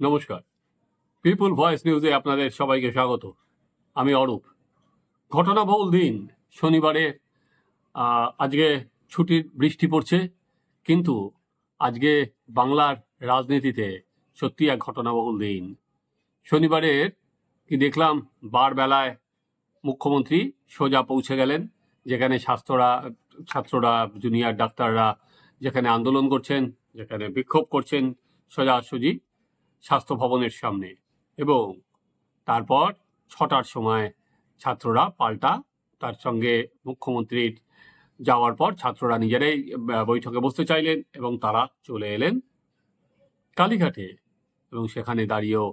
নমস্কার। পিপুল ভয়েস নিউজে আপনাদের সবাইকে স্বাগত। আমি অরূপ। ঘটনাবহুল দিন, শনিবারে আজকে ছুটির বৃষ্টি পড়ছে, কিন্তু আজকে বাংলার রাজনীতিতে সত্যি এক ঘটনাবহুল দিন। শনিবারের কি দেখলাম, বার বেলায় মুখ্যমন্ত্রী সোজা পৌঁছে গেলেন, যেখানে স্বাস্থ্যরা, ছাত্ররা জুনিয়র ডাক্তাররা যেখানে আন্দোলন করছেন, যেখানে বিক্ষোভ করছেন সোজা সোজাসুজি স্বাস্থ্য ভবনের সামনে এবং তারপর ছটার সময় ছাত্ররা পাল্টা তার সঙ্গে মুখ্যমন্ত্রীর যাওয়ার পর ছাত্ররা নিজেরাই বৈঠকে বসতে চাইলেন এবং তারা চলে এলেন কালীঘাটে এবং সেখানে দাঁড়িয়েও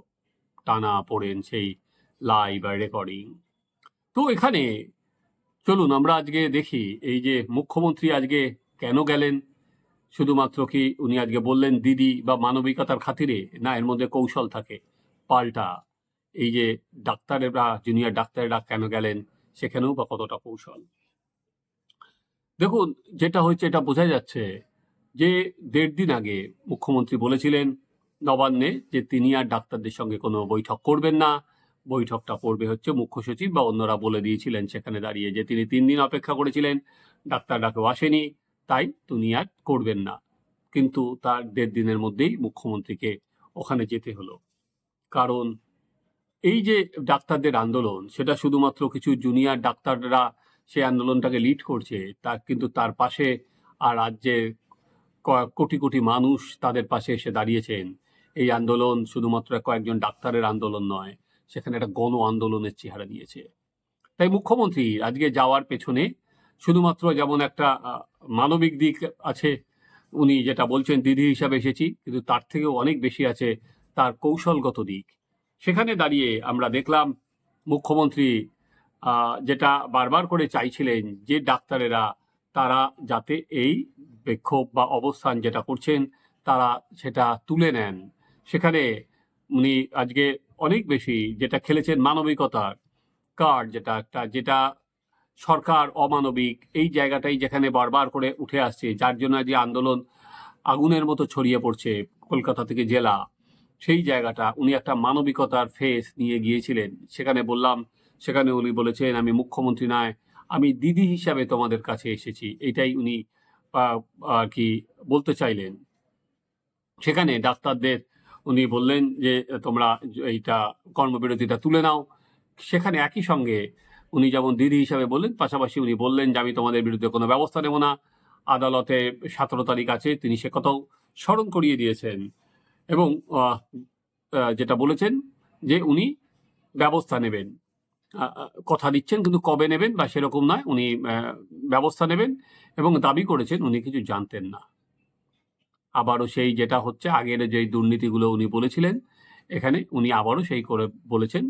টানা পড়েন সেই লাইভ আর রেকর্ডিং তো এখানে চলুন আমরা আজকে দেখি এই যে মুখ্যমন্ত্রী আজকে কেন গেলেন শুধুমাত্র কি উনি আজকে বললেন দিদি বা মানবিকতার খাতিরে? না, এর মধ্যে কৌশল থাকে। পাল্টা। এই যে ডাক্তারেরা জুনিয়র ডাক্তারেরা কেন গেলেন, সেখানেও বা কতটা কৌশল? দেখুন, যেটা হচ্ছে এটা বোঝা যাচ্ছে যে দেড় দিন আগে মুখ্যমন্ত্রী বলেছিলেন নবান্নে যে তিনি আর ডাক্তারদের সঙ্গে কোনো বৈঠক করবেন না। বৈঠকটা করবে হচ্ছে মুখ্য সচিব বা অন্যরা বলে দিয়েছিলেন সেখানে দাঁড়িয়ে যে তিনি তিন দিন অপেক্ষা করেছিলেন। ডাক্তাররা কেউ আসেনি। তাই তিনি আর করবেন না। কিন্তু তার দেড় দিনের মধ্যেই মুখ্যমন্ত্রীকে ওখানে যেতে হলো। কারণ এই যে ডাক্তারদের আন্দোলন, সেটা শুধুমাত্র কিছু জুনিয়র ডাক্তাররা সেই আন্দোলনটাকে লিড করছে, তা কিন্তু তার পাশে আর রাজ্যের কোটি কোটি মানুষ তাদের পাশে এসে দাঁড়িয়েছেন। এই আন্দোলন শুধুমাত্র কয়েকজন ডাক্তারের আন্দোলন নয়, সেখানে একটা গণ আন্দোলনের চেহারা দিয়েছে। তাই মুখ্যমন্ত্রী আজকে যাওয়ার পেছনে শুধুমাত্র যেমন একটা মানবিক দিক আছে, উনি যেটা বলছেন, দিদি হিসাবে এসেছি, কিন্তু তার থেকেও অনেক বেশি আছে তার কৌশলগত দিক। সেখানে দাঁড়িয়ে আমরা দেখলাম মুখ্যমন্ত্রী যেটা বারবার করে চাইছিলেন যে ডাক্তারেরা তারা যাতে এই বিক্ষোভ বা অবস্থান যেটা করছেন, তারা সেটা তুলে নেন। সেখানে উনি আজকে অনেক বেশি যেটা খেলেছেন মানবিকতার কার্ড যেটা একটা, যেটা সরকার অমানবিক, এই জায়গাটাই যেখানে বারবার করে উঠে আসছে, যার জন্য যে আন্দোলন আগুনের মতো ছড়িয়ে পড়ছে কলকাতা থেকে জেলা। সেই জায়গাটা উনি একটা মানবিকতার ফেস নিয়ে গিয়েছিলেন। সেখানে বললাম, সেখানে উনি বলেছেন, আমি মুখ্যমন্ত্রী নয়, আমি দিদি হিসাবে তোমাদের কাছে এসেছি। এটাই উনি আর কি বলতে চাইলেন। সেখানে ডাক্তারদের উনি বললেন যে, তোমরা এইটা কর্মবিরতিটা তুলে নাও। সেখানে একই সঙ্গে উনি যেমন দিদি হিসাবে বললেন, পাশাপাশি উনি বললেন যে, আমি তোমাদের বিরুদ্ধে কোনো ব্যবস্থা নেব না। আদালতে সতেরো তারিখ আছে, তিনি সে কথাও স্মরণ করিয়ে দিয়েছেন। এবং যেটা বলেছেন যে, উনি ব্যবস্থা নেবেন। কথা দিচ্ছেন কিন্তু কবে নেবেন বা সেরকম নয়, উনি ব্যবস্থা নেবেন এবং দাবি করেছেন উনি কিছু জানতেন না। আবারও সেই যেটা হচ্ছে আগের যেই দুর্নীতিগুলো উনি বলেছিলেন, এখানে উনি আবারও সেই করে বলেছেন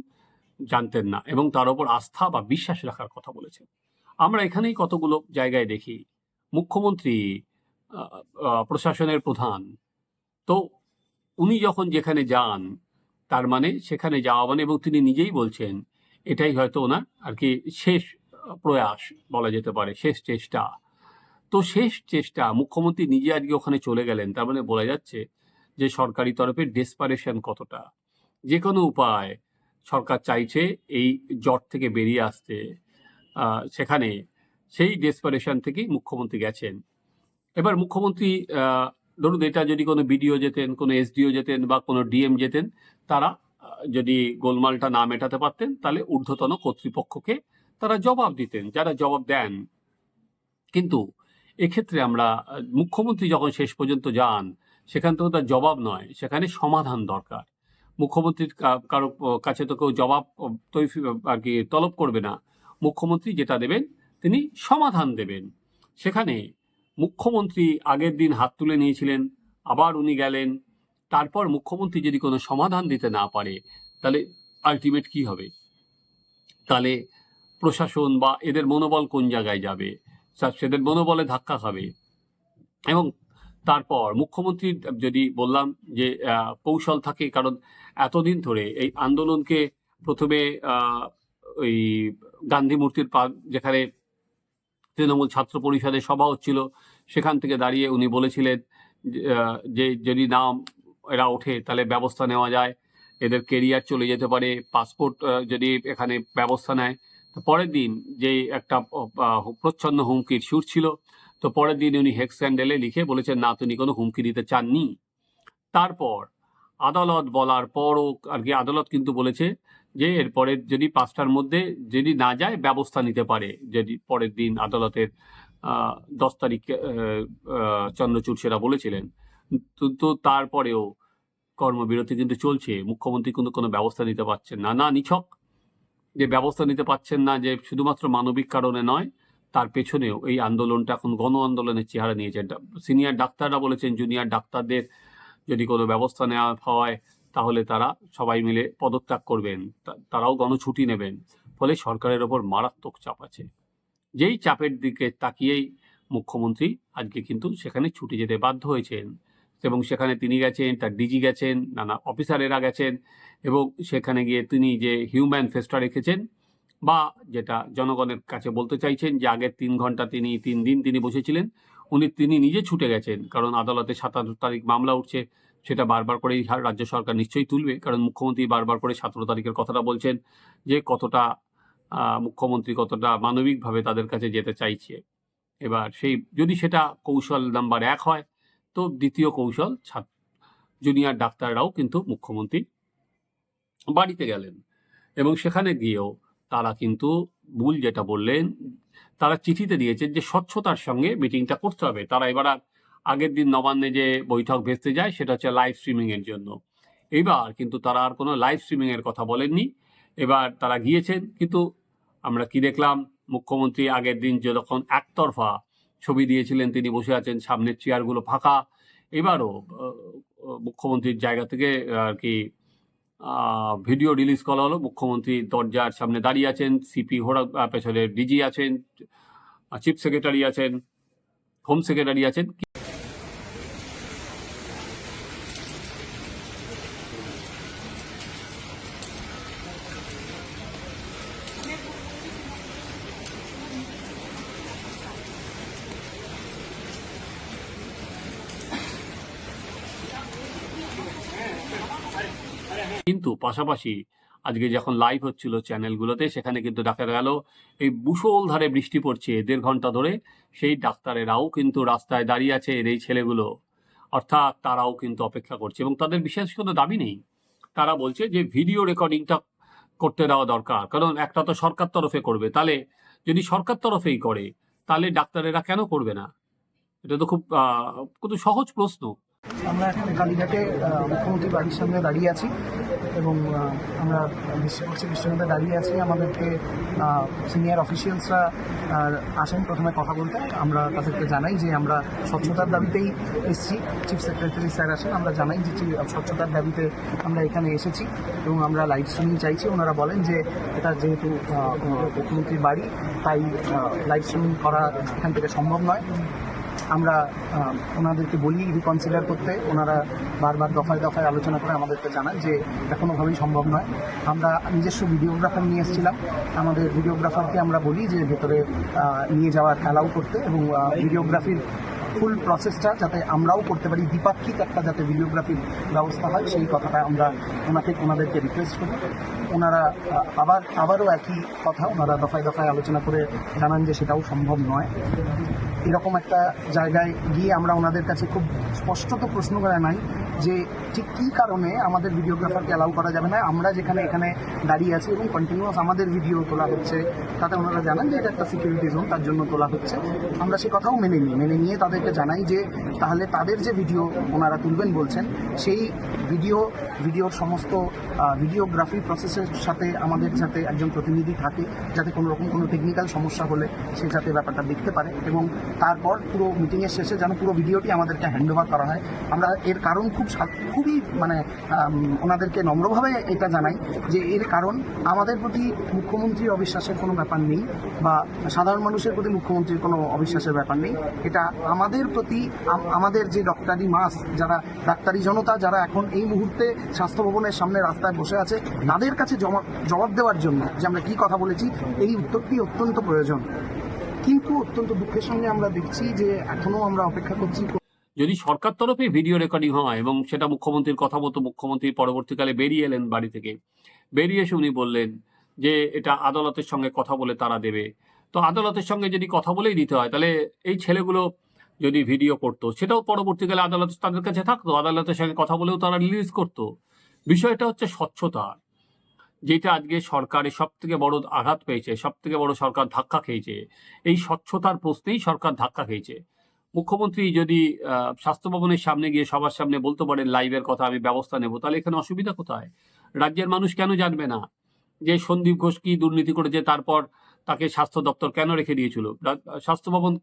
জানতেন না এবং তার উপর আস্থা বা বিশ্বাস রাখার কথা বলেছেন। আমরা এখানেই কতগুলো জায়গায় দেখি। মুখ্যমন্ত্রী প্রশাসনের প্রধান। তো উনি যখন যেখানে যান, তার মানে সেখানে যাওয়া মানে এবং তিনি নিজেই বলছেন, এটাই হয়তো ওনার আর কি শেষ প্রয়াস বলা যেতে পারে, শেষ চেষ্টা। তো শেষ চেষ্টা, মুখ্যমন্ত্রী নিজে আজকে ওখানে চলে গেলেন, তার মানে বলা যাচ্ছে যে সরকারি তরফে ডেসপারেশন কতটা। যে কোনো উপায় সরকার চাইছে এই জট থেকে বেরিয়ে আসতে। সেখানে সেই ডেসপারেশন থেকেই মুখ্যমন্ত্রী গেছেন। এবার মুখ্যমন্ত্রী ধরুন এটা যদি কোনো বিডিও যেতেন, কোনো এসডিও যেতেন বা কোনো ডিএম যেতেন, তারা যদি গোলমালটা না মেটাতে পারতেন, তাহলে ঊর্ধ্বতন কর্তৃপক্ষকে তারা জবাব দিতেন, যারা জবাব দেন। কিন্তু এক্ষেত্রে আমরা মুখ্যমন্ত্রী যখন শেষ পর্যন্ত যান, সেখান থেকে তার জবাব নয়, সেখানে সমাধান দরকার। মুখ্যমন্ত্রীর কারও কাছে তো কেউ জবাব তৈফি আর কি তলব করবে না। মুখ্যমন্ত্রী যেটা দেবেন, তিনি সমাধান দেবেন। সেখানে মুখ্যমন্ত্রী আগের দিন হাত তুলে নিয়েছিলেন, আবার উনি গেলেন। তারপর মুখ্যমন্ত্রী যদি কোনো সমাধান দিতে না পারে, তাহলে আলটিমেট কি হবে? তাহলে প্রশাসন বা এদের মনোবল কোন জায়গায় যাবে? সেদের মনোবলে ধাক্কা খাবে। এবং তারপর মুখ্যমন্ত্রীর যদি বললাম যে কৌশল থাকে, কারণ এতদিন ধরে এই আন্দোলনকে প্রথমে ওই গান্ধী মূর্তির পা যেখানে তৃণমূল ছাত্র পরিষদের সভা হচ্ছিল, সেখান থেকে দাঁড়িয়ে উনি বলেছিলেন, যে যদি নাম এরা ওঠে, তাহলে ব্যবস্থা নেওয়া যায়, এদের কেরিয়ার চলে যেতে পারে, পাসপোর্ট যদি এখানে ব্যবস্থা নেয়। পরের দিন যে একটা প্রচ্ছন্ন হুমকির সুর ছিল তো পরের দিন উনি হেক্স স্যান্ডেলে লিখে বলেছেন, না, তিনি কোনো হুমকি দিতে চাননি। তারপর আদালত বলার পরও আর কি আদালত কিন্তু বলেছে যে, এরপরে যদি পাঁচটার মধ্যে যদি না যায়, ব্যবস্থা নিতে পারে। যদি পরের দিন আদালতের দশ তারিখ চন্দ্রচূড় সেটা বলেছিলেন। কিন্তু তারপরেও কর্মবিরতি কিন্তু চলছে। মুখ্যমন্ত্রী কিন্তু কোনো ব্যবস্থা নিতে পারছেন না। না, নিছক। যে, ব্যবস্থা নিতে পারছেন না যে, শুধুমাত্র মানবিক কারণে নয় তার পেছনেও এই আন্দোলনটা এখন গণ আন্দোলনের চেহারা নিয়েছে সিনিয়র ডাক্তাররা বলেছেন, জুনিয়র ডাক্তারদের যদি কোনো ব্যবস্থা নেওয়া হয়, তাহলে তারা সবাই মিলে পদত্যাগ করবেন। তারাও গণছুটি নেবেন। ফলে সরকারের ওপর মারাত্মক চাপ আছে। যেই চাপের দিকে তাকিয়েই মুখ্যমন্ত্রী আজকে কিন্তু সেখানে ছুটি যেতে বাধ্য হয়েছেন এবং সেখানে তিনি গেছেন, তার ডিজি গেছেন, নানা অফিসারেরা গেছেন এবং সেখানে গিয়ে তিনি যে হিউম্যান ফেসটা রেখেছেন বা যেটা জনগণের কাছে বলতে চাইছেন যে আগের তিন ঘণ্টা তিনি তিন দিন তিনি বসেছিলেন, উনি তিনি নিজে ছুটে গেছেন। কারণ আদালতে সাতাশ তারিখ মামলা উঠছে, সেটা বারবার করেই রাজ্য সরকার নিশ্চয়ই তুলবে। কারণ মুখ্যমন্ত্রী বারবার করে সতেরো তারিখের কথাটা বলছেন যে কতটা মুখ্যমন্ত্রী কতটা মানবিকভাবে তাদের কাছে যেতে চাইছে। এবার সেই, যদি সেটা কৌশল নাম্বার এক হয়, তো দ্বিতীয় কৌশল ছাত্র জুনিয়র ডাক্তাররাও কিন্তু মুখ্যমন্ত্রী বাড়িতে গেলেন। এবং সেখানে গিয়েও তারা কিন্তু মূল যেটা বললেন, তারা চিঠিতে দিয়েছেন যে স্বচ্ছতার সঙ্গে মিটিংটা করতে হবে। তারা এবার আগের দিন নবান্নে যে বৈঠক ভেস্তে যায়, সেটা হচ্ছে লাইভ স্ট্রিমিংয়ের জন্য। এবার কিন্তু তারা আর কোনো লাইভ স্ট্রিমিংয়ের কথা বলেননি। এবার তারা গিয়েছেন, কিন্তু আমরা কি দেখলাম, মুখ্যমন্ত্রী আগের দিন যখন একতরফা ছবি দিয়েছিলেন, তিনি বসে আছেন, সামনের চেয়ারগুলো ফাঁকা। এবারও মুখ্যমন্ত্রীর জায়গা থেকে আর কি ভিডিও রিলিজ করা হলো। মুখ্যমন্ত্রী দরজার সামনে দাঁড়িয়ে আছেন, সিপি হোড়া পেছনে ডিজি আছেন চিফ সেক্রেটারি আছেন, হোম সেক্রেটারি আছেন কিন্তু পাশাপাশি আজকে যখন লাইভ হচ্ছিল চ্যানেলগুলোতে সেখানে কিন্তু দেখা গেল। এই ধারে বৃষ্টি পড়ছে দেড় ঘণ্টা ধরে। সেই ডাক্তারেরাও কিন্তু রাস্তায় দাঁড়িয়ে আছে এর এই ছেলেগুলো। অর্থাৎ তারাও কিন্তু অপেক্ষা করছে এবং তাদের বিশেষ কোনো দাবি নেই। তারা বলছে যে ভিডিও রেকর্ডিংটা করতে দেওয়া দরকার। কারণ একটা তো সরকার তরফে করবে। তাহলে যদি সরকার তরফেই করে তাহলে ডাক্তারেরা কেন করবে না? এটা তো খুব খুব সহজ প্রশ্ন। আমরা এখন কালীঘাটে আহ, মুখ্যমন্ত্রীর বাড়ির সামনে দাঁড়িয়ে আছি। এবং আমরা বৃষ্টির দাঁড়িয়ে আছি। আমাদেরকে সিনিয়র অফিসিয়ালসরা আসেন প্রথমে কথা বলতে। আমরা তাদেরকে জানাই যে আমরা স্বচ্ছতার দাবিতেই এসেছি। চিফ সেক্রেটারি স্যার আসেন, আমরা জানাই যে স্বচ্ছতার দাবিতে আমরা এখানে এসেছি এবং আমরা লাইভ স্ট্রিমিং চাইছি। ওনারা বলেন যে এটা যেহেতু মুখ্যমন্ত্রীর বাড়ি, তাই লাইভ স্ট্রিমিং করা এখান থেকে সম্ভব নয়। আমরা ওনাদেরকে বলি রিকনসিডার করতে। ওনারা বারবার দফায় দফায় আলোচনা করে আমাদেরকে জানান যে এটা কোনোভাবেই সম্ভব নয়। আমরা নিজস্ব ভিডিওগ্রাফার নিয়ে এসেছিলাম। আমাদের ভিডিওগ্রাফারকে আমরা বলি যে ভেতরে নিয়ে যাওয়ার অ্যালাউ করতে এবং ভিডিওগ্রাফির ফুল প্রসেসটা যাতে আমরাও করতে পারি, দ্বিপাক্ষিক একটা যাতে ভিডিওগ্রাফির ব্যবস্থা হয়, সেই কথাটা আমরা ওনাকে, ওনাদেরকে রিকোয়েস্ট করি। ওনারা আবার, আবারও একই কথা ওনারা দফায় দফায় আলোচনা করে জানান যে সেটাও সম্ভব নয়। এরকম একটা জায়গায় গিয়ে আমরা ওনাদের কাছে খুব স্পষ্টত প্রশ্ন করে নাই যে ঠিক কী কারণে আমাদের ভিডিওগ্রাফারকে অ্যালাউ করা যাবে না? আমরা যেখানে এখানে দাঁড়িয়ে আছি এবং কন্টিনিউয়াস আমাদের ভিডিও তোলা হচ্ছে, তাতে ওনারা জানান যে এটা একটা সিকিউরিটি জোন তার জন্য তোলা হচ্ছে। আমরা সে কথাও মেনে নিই। মেনে নিয়ে তাদেরকে জানাই যে তাহলে তাদের যে ভিডিও ওনারা তুলবেন বলছেন, সেই ভিডিও ভিডিওর সমস্ত ভিডিওগ্রাফি প্রসেসের সাথে, আমাদের যাতে একজন প্রতিনিধি থাকে, যাতে কোনো রকম কোনো টেকনিক্যাল সমস্যা হলে সে যাতে ব্যাপারটা দেখতে পারে এবং তারপর পুরো মিটিংয়ের শেষে যেন পুরো ভিডিওটি আমাদেরকে হ্যান্ড ওভার করা হয়। আমরা এর কারণ খুব খুবই মানে ওনাদেরকে নম্রভাবে এটা জানাই যে এর কারণ আমাদের প্রতি মুখ্যমন্ত্রীর অবিশ্বাসের কোনো ব্যাপার নেই বা সাধারণ মানুষের প্রতি মুখ্যমন্ত্রীর কোনো অবিশ্বাসের ব্যাপার নেই। এটা আমাদের প্রতি আমাদের যে ডক্টরি মাস, যারা ডাক্তারি জনতা, যারা এখন এই মুহূর্তে স্বাস্থ্য ভবনের সামনে রাস্তায় বসে আছে তাদের কাছে জবাব দেওয়ার জন্য যে আমরা কি কথা বলেছি, এই উত্তরটি অত্যন্ত প্রয়োজন। কিন্তু অত্যন্ত দুঃখের সঙ্গে আমরা দেখছি যে এখনও আমরা অপেক্ষা করছি যদি সরকার তরফে ভিডিও রেকর্ডিং হয় এবং সেটা মুখ্যমন্ত্রীর কথা মতো মুখ্যমন্ত্রী পরবর্তীকালে বেরিয়ে এলেন বাড়ি থেকে, বেরিয়ে এসে উনি বললেন যে এটা আদালতের সঙ্গে কথা বলে তারা দেবে। তো আদালতের সঙ্গে যদি কথা বলেই দিতে হয়, তাহলে এই ছেলেগুলো যদি ভিডিও করতো। সেটাও পরবর্তীকালে আদালত তাদের কাছে থাকতো। আদালতের সঙ্গে কথা বলেও তারা রিলিজ করতো। বিষয়টা হচ্ছে স্বচ্ছতা। যেটা আজকে সরকারের সব থেকে বড় আঘাত পেয়েছে সব থেকে বড় সরকার ধাক্কা খেয়েছে, এই স্বচ্ছতার প্রশ্নেই সরকার ধাক্কা খেয়েছে। মুখ্যমন্ত্রী যদি স্বাস্থ্য ভবনের সামনে গিয়ে সবার সামনে বলতে পারেন লাইভের কথা আমি ব্যবস্থা নেব, তাহলে এখানে অসুবিধা কোথায়? রাজ্যের মানুষ কেন জানবে না যে সন্দীপ ঘোষ কি দুর্নীতি করেছে? তারপর তাকে স্বাস্থ্য দপ্তর কেন রেখে দিয়েছিল? স্বাস্থ্য ভবন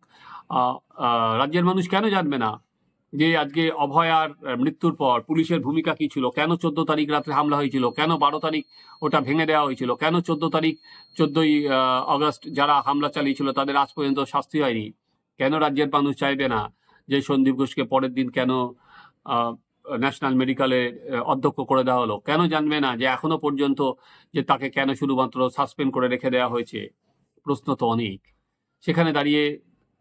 রাজ্যের মানুষ কেন জানবে না যে আজকে অভয়ার মৃত্যুর পর পুলিশের ভূমিকা কি ছিল? কেন চোদ্দ তারিখ রাত্রে হামলা হয়েছিল? কেন বারো তারিখ ওটা ভেঙে দেওয়া হয়েছিল? কেন চোদ্দ তারিখ চোদ্দই আগস্ট যারা হামলা চালিয়েছিল তাদের আজ পর্যন্ত শাস্তি হয়নি? কেন রাজ্যের মানুষ চাইবে না যে সন্দীপ ঘোষকে পরের দিন কেন ন্যাশনাল মেডিকেলে অধ্যক্ষ করে দেওয়া হলো? কেন জানবে না যে এখনও পর্যন্ত যে তাকে কেন শুধুমাত্র সাসপেন্ড করে রেখে দেওয়া হয়েছে? প্রশ্ন তো অনেক। সেখানে দাঁড়িয়ে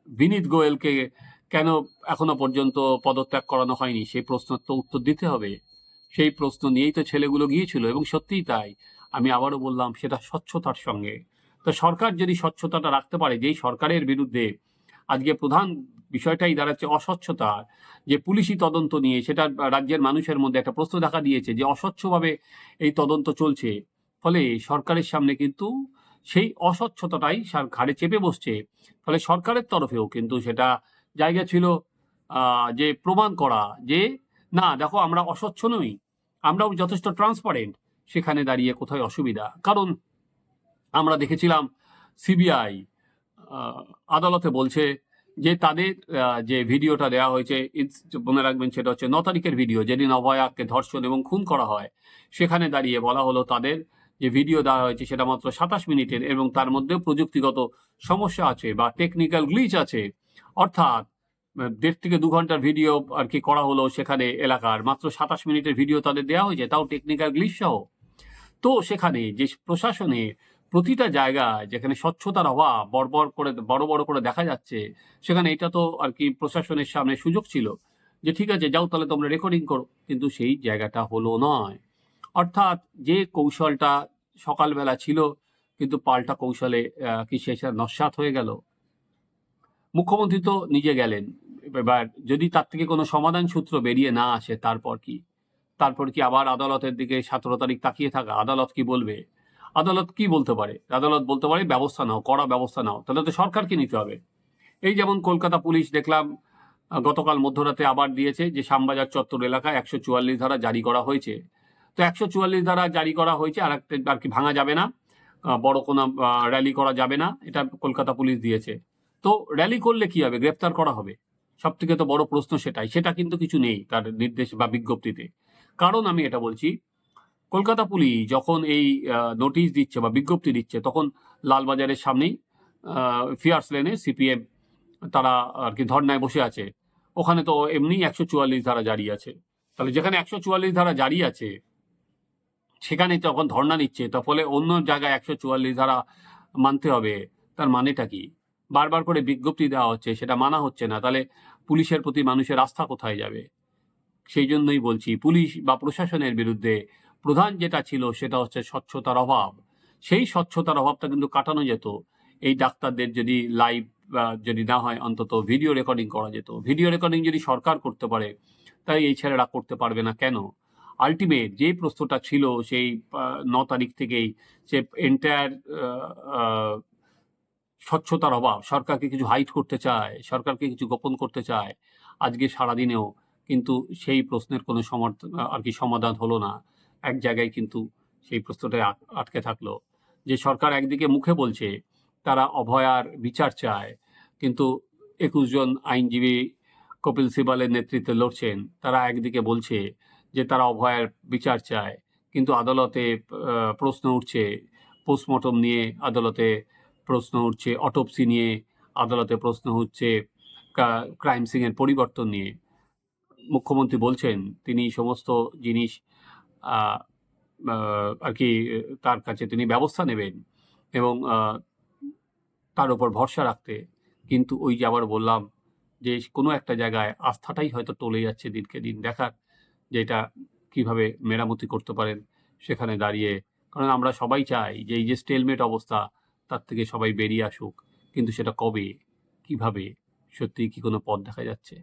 বিনীত গোয়েলকে কেন এখনও পর্যন্ত পদত্যাগ করানো হয়নি? সেই প্রশ্নের তো উত্তর দিতে হবে। সেই প্রশ্ন নিয়েই তো ছেলেগুলো গিয়েছিল এবং সত্যিই তাই। আমি আবারও বললাম, সেটা স্বচ্ছতার সঙ্গে। তো সরকার যদি স্বচ্ছতাটা রাখতে পারে, যেই সরকারের বিরুদ্ধে আজকে প্রধান বিষয়টাই দাঁড়াচ্ছে অস্বচ্ছতা, যে পুলিশি তদন্ত নিয়ে, সেটা রাজ্যের মানুষের মধ্যে একটা প্রশ্ন দেখা দিয়েছে যে অস্বচ্ছভাবে এই তদন্ত চলছে। ফলে সরকারের সামনে কিন্তু সেই অস্বচ্ছতাটাই সার ঘাড়ে চেপে বসছে। ফলে সরকারের তরফেও কিন্তু সেটা জায়গা ছিল যে প্রমাণ করা যে, না, দেখো আমরা অস্বচ্ছ নই, আমরাও যথেষ্ট ট্রান্সপারেন্ট সেখানে দাঁড়িয়ে কোথায় অসুবিধা? কারণ আমরা দেখেছিলাম সিবিআই আদালতে বলছে যে তাদের যে ভিডিওটা দেওয়া হয়েছে মনে রাখবেন সেটা হচ্ছে ন তারিখের ভিডিও, যেদিন অভয়াকে ধর্ষণ এবং খুন করা হয়, সেখানে দাঁড়িয়ে বলা হলো তাদের যে ভিডিও দেওয়া হয়েছে সেটা মাত্র সাতাশ মিনিটের এবং তার মধ্যে প্রযুক্তিগত সমস্যা আছে বা টেকনিক্যাল গ্লিচ আছে। অর্থাৎ দেড় থেকে দু ঘণ্টার ভিডিও আর কি করা হলো সেখানে এলাকার। মাত্র সাতাশ মিনিটের ভিডিও তাদের দেওয়া হয়েছে, তাও টেকনিক্যাল গ্লিচ সহ। তো সেখানে যে প্রশাসনে প্রতিটা জায়গায় যেখানে স্বচ্ছতার অভাব বড় করে, বড় বড় করে দেখা যাচ্ছে, সেখানে এটা তো আর কি প্রশাসনের সামনে সুযোগ ছিল যে ঠিক আছে, যাও তাহলে তোমরা রেকর্ডিং করো। কিন্তু সেই জায়গাটা হলো নয়। অর্থাৎ যে কৌশলটা সকালবেলা ছিল, কিন্তু পাল্টা কৌশলে কি শেষে নস্বাত হয়ে গেল? মুখ্যমন্ত্রী তো নিজে গেলেন। এবার যদি তার থেকে কোনো সমাধান সূত্র বেরিয়ে না আসে, তারপর কি? তারপর কি আবার আদালতের দিকে সতেরো তারিখ তাকিয়ে থাকা? আদালত কি বলবে? আদালত কি বলতে পারে? আদালত বলতে পারে, ব্যবস্থা নাও, কড়া ব্যবস্থা নাও, তাহলে তো সরকারকে নিতে হবে। এই যেমন কলকাতা পুলিশ দেখলাম গতকাল মধ্যরাতে আবার দিয়েছে যে শ্যামবাজার চত্বর এলাকায় একশো চুয়াল্লিশ ধারা জারি করা হয়েছে। তো একশো চুয়াল্লিশ ধারা জারি করা হয়েছে, আর একটা আর কি ভাঙা যাবে না। বড় কোনো র্যালি করা যাবে না, এটা কলকাতা পুলিশ দিয়েছে। তো র্যালি করলে কি হবে? গ্রেপ্তার করা হবে। সব থেকে তো বড় প্রশ্ন সেটাই। সেটা কিন্তু কিছু নেই তার নির্দেশ বা বিজ্ঞপ্তিতে। কারণ আমি এটা বলছি, কলকাতা পুলিশ যখন এই নোটিশ দিচ্ছে বা বিজ্ঞপ্তি দিচ্ছে, তখন লালবাজারের সামনেই ফিয়ার্স লেনে সিপিএম তারা আর কি ধর্নায় বসে আছে। ওখানে তো এমনি একশো চুয়াল্লিশ ধারা জারি আছে। তাহলে যেখানে একশো চুয়াল্লিশ ধারা জারি আছে সেখানে যখন ধর্না নিচ্ছে তার ফলে অন্য জায়গায় একশো চুয়াল্লিশ ধারা মানতে হবে। তার মানেটা কি? বারবার করে বিজ্ঞপ্তি দেওয়া হচ্ছে, সেটা মানা হচ্ছে না। তাহলে পুলিশের প্রতি মানুষের আস্থা কোথায় যাবে? সেই জন্যই বলছি, পুলিশ বা প্রশাসনের বিরুদ্ধে প্রধান যেটা ছিল সেটা হচ্ছে স্বচ্ছতার অভাব। সেই স্বচ্ছতার অভাবটা কিন্তু কাটানো যেত। এই ডাক্তারদের যদি লাইভ যদি না হয়, অন্তত ভিডিও রেকর্ডিং করা যেত। ভিডিও রেকর্ডিং যদি সরকার করতে পারে, তাই এই ছেলেরা করতে পারবে না কেন? আলটিমেট যে প্রশ্নটা ছিল সেই ন তারিখ থেকেই সে এন্টায়ার স্বচ্ছতার অভাব, সরকারকে কিছু হাইট করতে চায়, সরকারকে কিছু গোপন করতে চায় আজকে সারাদিনেও, কিন্তু সেই প্রশ্নের কোনো সমর্থন আর কি সমাধান হলো না। এক জায়গায় কিন্তু সেই প্রশ্নটা আটকে থাকল। যে সরকার একদিকে মুখে বলছে তারা অভয়ার বিচার চায়, কিন্তু একুশ জন আইনজীবী কপিল সিবালের নেতৃত্বে লড়ছেন, তারা একদিকে বলছে যে তারা অভয়ার বিচার চায়, কিন্তু আদালতে প্রশ্ন উঠছে, পোস্টমর্টম নিয়ে আদালতে প্রশ্ন উঠছে, অটোপসি নিয়ে আদালতে প্রশ্ন হচ্ছে ক্রাইম সিংয়ের পরিবর্তন নিয়ে। মুখ্যমন্ত্রী বলছেন, তিনি সমস্ত জিনিস আর কি, তার কাছে তিনি ব্যবস্থা নেবেন এবং তার উপর ভরসা রাখতে। কিন্তু ওই যে আবার বললাম যে কোনো একটা জায়গায় আস্থাটাই হয়তো টলে যাচ্ছে দিনকে দিন। দেখার যে এটা কীভাবে মেরামতি করতে পারেন সেখানে দাঁড়িয়ে। কারণ আমরা সবাই চাই যে এই যে স্টেলমেট অবস্থা, তার থেকে সবাই বেরিয়ে আসুক। কিন্তু সেটা কবে, কীভাবে সত্যি কি কোনো পথ দেখা যাচ্ছে?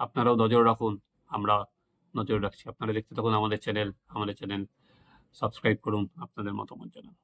আপনারাও নজর রাখুন, আমরা নজর রাখছি। আপনারা দেখতে থাকুন আমাদের চ্যানেল আমাদের চ্যানেল সাবস্ক্রাইব করুন আপনাদের মতামত জানান।